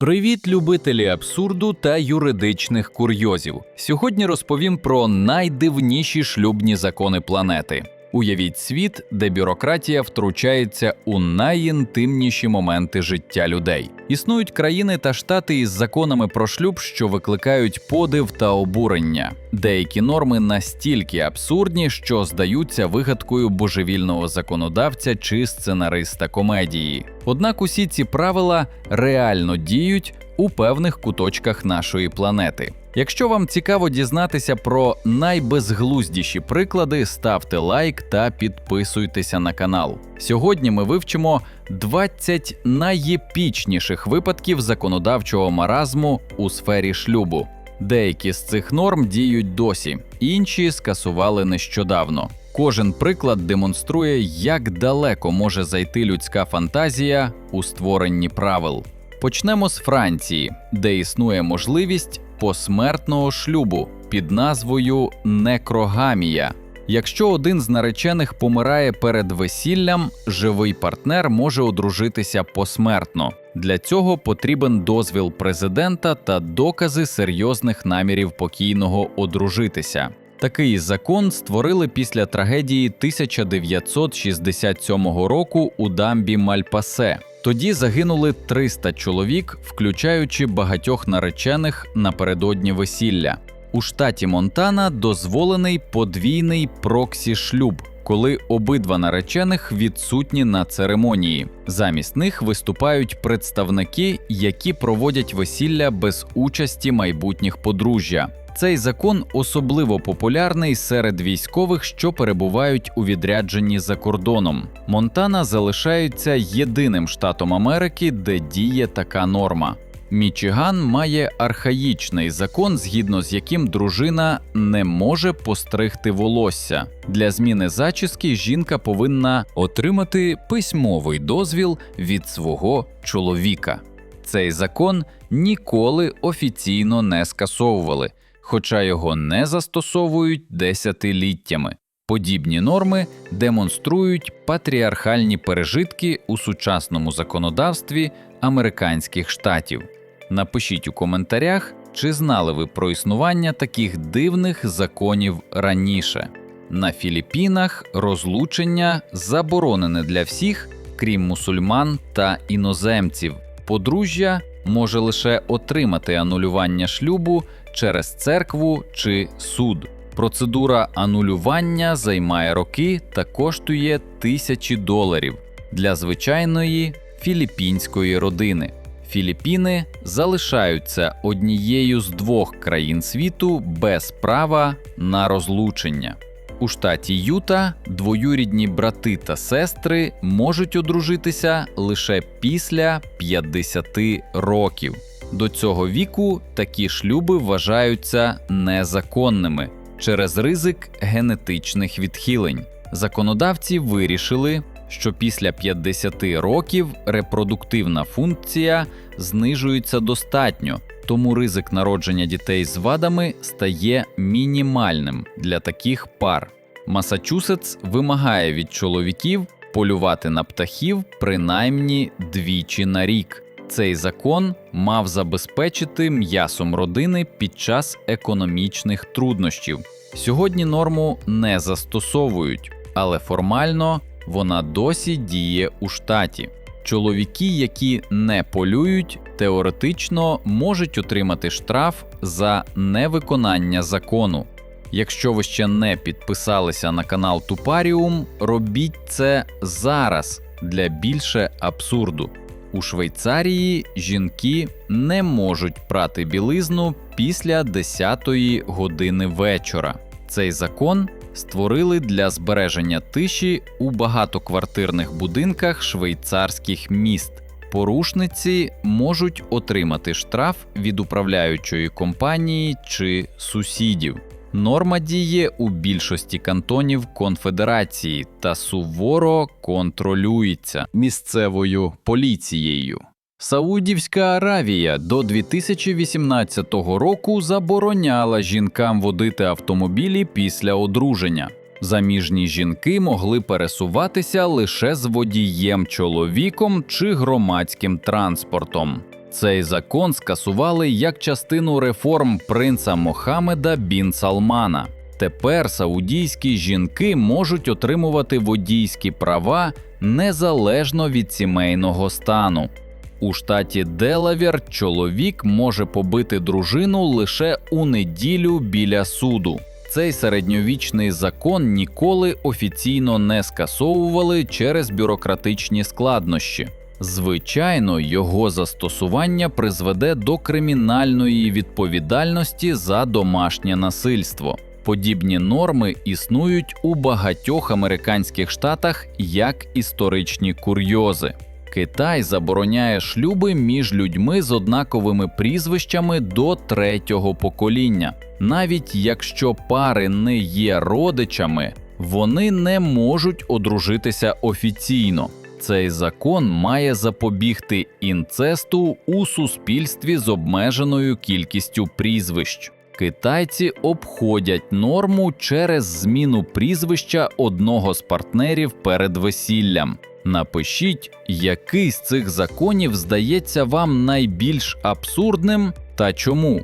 Привіт, любителі абсурду та юридичних курйозів. Сьогодні розповім про найдивніші шлюбні закони планети. Уявіть світ, де бюрократія втручається у найінтимніші моменти життя людей. Існують країни та штати із законами про шлюб, що викликають подив та обурення. Деякі норми настільки абсурдні, що здаються вигадкою божевільного законодавця чи сценариста комедії. Однак усі ці правила реально діють у певних куточках нашої планети. Якщо вам цікаво дізнатися про найбезглуздіші приклади, ставте лайк та підписуйтеся на канал. Сьогодні ми вивчимо 20 найєпічніших випадків законодавчого маразму у сфері шлюбу. Деякі з цих норм діють досі, інші скасували нещодавно. Кожен приклад демонструє, як далеко може зайти людська фантазія у створенні правил. Почнемо з Франції, де існує можливість посмертного шлюбу під назвою некрогамія. Якщо один з наречених помирає перед весіллям, живий партнер може одружитися посмертно. Для цього потрібен дозвіл президента та докази серйозних намірів покійного одружитися. Такий закон створили після трагедії 1967 року у дамбі Мальпасе. Тоді загинули 300 чоловік, включаючи багатьох наречених напередодні весілля. У штаті Монтана дозволений подвійний проксі шлюб, коли обидва наречених відсутні на церемонії. Замість них виступають представники, які проводять весілля без участі майбутніх подружжя. Цей закон особливо популярний серед військових, що перебувають у відрядженні за кордоном. Монтана залишається єдиним штатом Америки, де діє така норма. Мічиган має архаїчний закон, згідно з яким дружина не може постригти волосся. Для зміни зачіски жінка повинна отримати письмовий дозвіл від свого чоловіка. Цей закон ніколи офіційно не скасовували, хоча його не застосовують десятиліттями. Подібні норми демонструють патріархальні пережитки у сучасному законодавстві американських штатів. Напишіть у коментарях, чи знали ви про існування таких дивних законів раніше. На Філіппінах розлучення заборонене для всіх, крім мусульман та іноземців. Подружжя може лише отримати анулювання шлюбу через церкву чи суд. Процедура анулювання займає роки та коштує тисячі доларів для звичайної філіппінської родини. Філіппіни залишаються однією з двох країн світу без права на розлучення. У штаті Юта двоюрідні брати та сестри можуть одружитися лише після 50 років. До цього віку такі шлюби вважаються незаконними через ризик генетичних відхилень. Законодавці вирішили, що після 50 років репродуктивна функція знижується достатньо, тому ризик народження дітей з вадами стає мінімальним для таких пар. Масачусетс вимагає від чоловіків полювати на птахів принаймні двічі на рік. Цей закон мав забезпечити м'ясом родини під час економічних труднощів. Сьогодні норму не застосовують, але формально вона досі діє у штаті. Чоловіки, які не полюють, теоретично можуть отримати штраф за невиконання закону. Якщо ви ще не підписалися на канал Тупаріум, робіть це зараз для більше абсурду. У Швейцарії жінки не можуть прати білизну після 10-ї години вечора. Цей закон створили для збереження тиші у багатоквартирних будинках швейцарських міст. Порушниці можуть отримати штраф від управляючої компанії чи сусідів. Норма діє у більшості кантонів конфедерації та суворо контролюється місцевою поліцією. Саудівська Аравія до 2018 року забороняла жінкам водити автомобілі після одруження. Заміжні жінки могли пересуватися лише з водієм чоловіком чи громадським транспортом. Цей закон скасували як частину реформ принца Мохамеда бін Салмана. Тепер саудійські жінки можуть отримувати водійські права незалежно від сімейного стану. У штаті Делавір чоловік може побити дружину лише у неділю біля суду. Цей середньовічний закон ніколи офіційно не скасовували через бюрократичні складнощі. Звичайно, його застосування призведе до кримінальної відповідальності за домашнє насильство. Подібні норми існують у багатьох американських штатах як історичні курйози. Китай забороняє шлюби між людьми з однаковими прізвищами до третього покоління. Навіть якщо пари не є родичами, вони не можуть одружитися офіційно. Цей закон має запобігти інцесту у суспільстві з обмеженою кількістю прізвищ. Китайці обходять норму через зміну прізвища одного з партнерів перед весіллям. Напишіть, який з цих законів здається вам найбільш абсурдним та чому.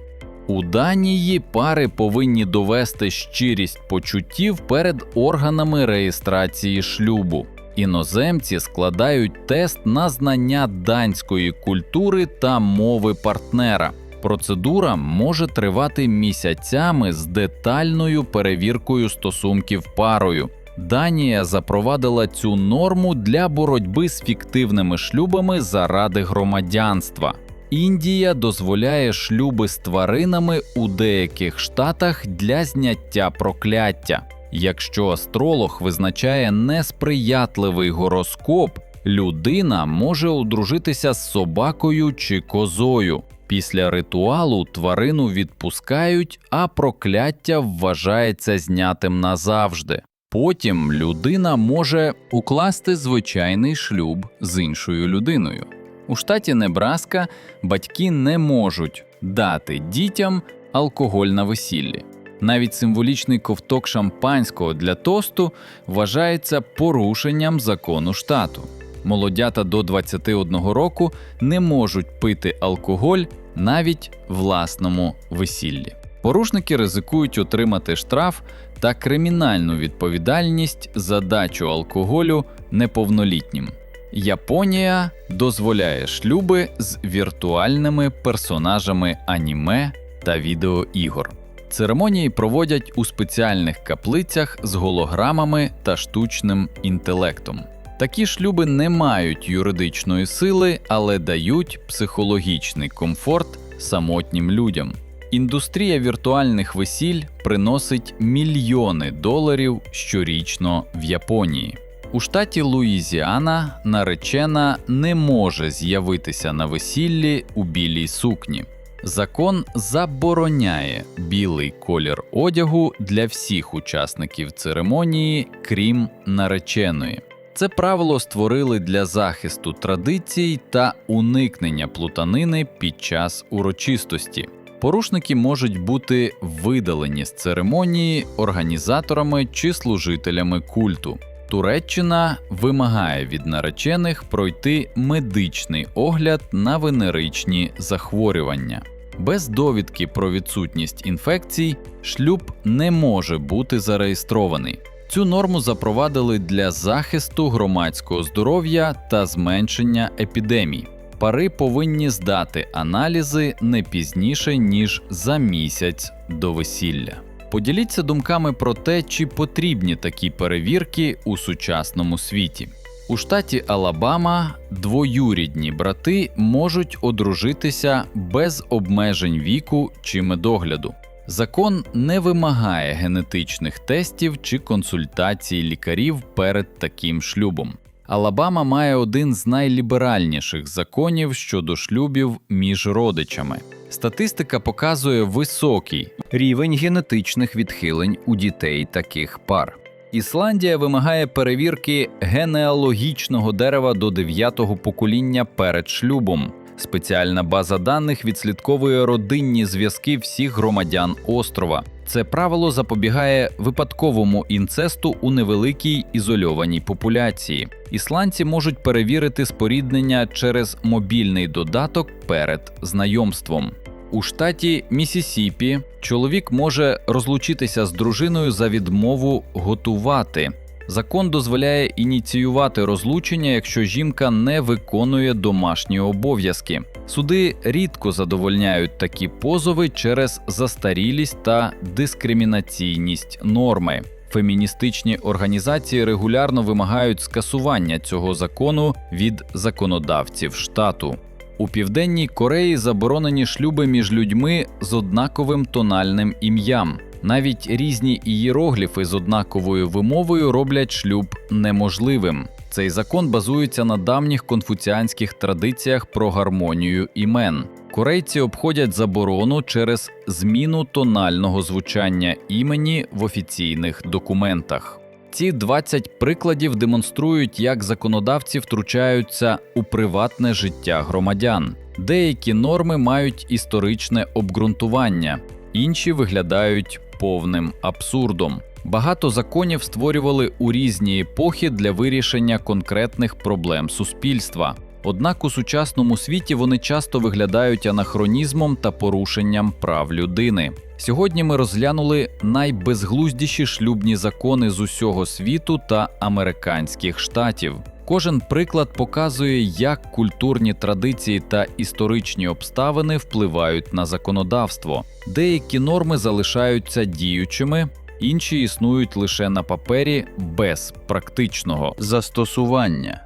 У Данії пари повинні довести щирість почуттів перед органами реєстрації шлюбу. Іноземці складають тест на знання данської культури та мови партнера. Процедура може тривати місяцями з детальною перевіркою стосунків парою. Данія запровадила цю норму для боротьби з фіктивними шлюбами заради громадянства. Індія дозволяє шлюби з тваринами у деяких штатах для зняття прокляття. Якщо астролог визначає несприятливий гороскоп, людина може одружитися з собакою чи козою. Після ритуалу тварину відпускають, а прокляття вважається знятим назавжди. Потім людина може укласти звичайний шлюб з іншою людиною. У штаті Небраска батьки не можуть дати дітям алкоголь на весіллі. Навіть символічний ковток шампанського для тосту вважається порушенням закону штату. Молодята до 21 року не можуть пити алкоголь навіть власному весіллі. Порушники ризикують отримати штраф та кримінальну відповідальність за дачу алкоголю неповнолітнім. Японія дозволяє шлюби з віртуальними персонажами аніме та відеоігор. Церемонії проводять у спеціальних каплицях з голограмами та штучним інтелектом. Такі шлюби не мають юридичної сили, але дають психологічний комфорт самотнім людям. Індустрія віртуальних весіль приносить мільйони доларів щорічно в Японії. У штаті Луїзіана наречена не може з'явитися на весіллі у білій сукні. Закон забороняє білий колір одягу для всіх учасників церемонії, крім нареченої. Це правило створили для захисту традицій та уникнення плутанини під час урочистості. Порушники можуть бути видалені з церемонії організаторами чи служителями культу. Туреччина вимагає від наречених пройти медичний огляд на венеричні захворювання. Без довідки про відсутність інфекцій шлюб не може бути зареєстрований. Цю норму запровадили для захисту громадського здоров'я та зменшення епідемій. Пари повинні здати аналізи не пізніше ніж за місяць до весілля. Поділіться думками про те, чи потрібні такі перевірки у сучасному світі. У штаті Алабама двоюрідні брати можуть одружитися без обмежень віку чи медогляду. Закон не вимагає генетичних тестів чи консультацій лікарів перед таким шлюбом. Алабама має один з найліберальніших законів щодо шлюбів між родичами. Статистика показує високий рівень генетичних відхилень у дітей таких пар. Ісландія вимагає перевірки генеалогічного дерева до дев'ятого покоління перед шлюбом. Спеціальна база даних відслідковує родинні зв'язки всіх громадян острова. Це правило запобігає випадковому інцесту у невеликій ізольованій популяції. Ісландці можуть перевірити споріднення через мобільний додаток перед знайомством. У штаті Місісіпі чоловік може розлучитися з дружиною за відмову готувати. Закон дозволяє ініціювати розлучення, якщо жінка не виконує домашні обов'язки. Суди рідко задовольняють такі позови через застарілість та дискримінаційність норми. Феміністичні організації регулярно вимагають скасування цього закону від законодавців штату. У південній Кореї заборонені шлюби між людьми з однаковим тональним ім'ям. Навіть різні ієрогліфи з однаковою вимовою роблять шлюб неможливим. Цей закон базується на давніх конфуціанських традиціях про гармонію імен. Корейці обходять заборону через зміну тонального звучання імені в офіційних документах. Ці 20 прикладів демонструють, як законодавці втручаються у приватне життя громадян. Деякі норми мають історичне обґрунтування, інші виглядають повним абсурдом. Багато законів створювали у різні епохи для вирішення конкретних проблем суспільства. Однак у сучасному світі вони часто виглядають анахронізмом та порушенням прав людини. Сьогодні ми розглянули найбезглуздіші шлюбні закони з усього світу та американських штатів. Кожен приклад показує, як культурні традиції та історичні обставини впливають на законодавство. Деякі норми залишаються діючими, інші існують лише на папері без практичного застосування.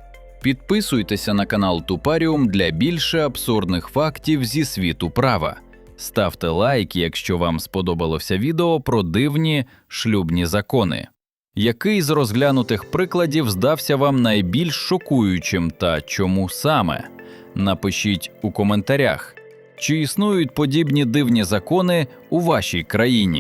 Підписуйтеся на канал Тупаріум для більше абсурдних фактів зі світу права. Ставте лайк, якщо вам сподобалося відео про дивні шлюбні закони. Який з розглянутих прикладів здався вам найбільш шокуючим та чому саме? Напишіть у коментарях, чи існують подібні дивні закони у вашій країні.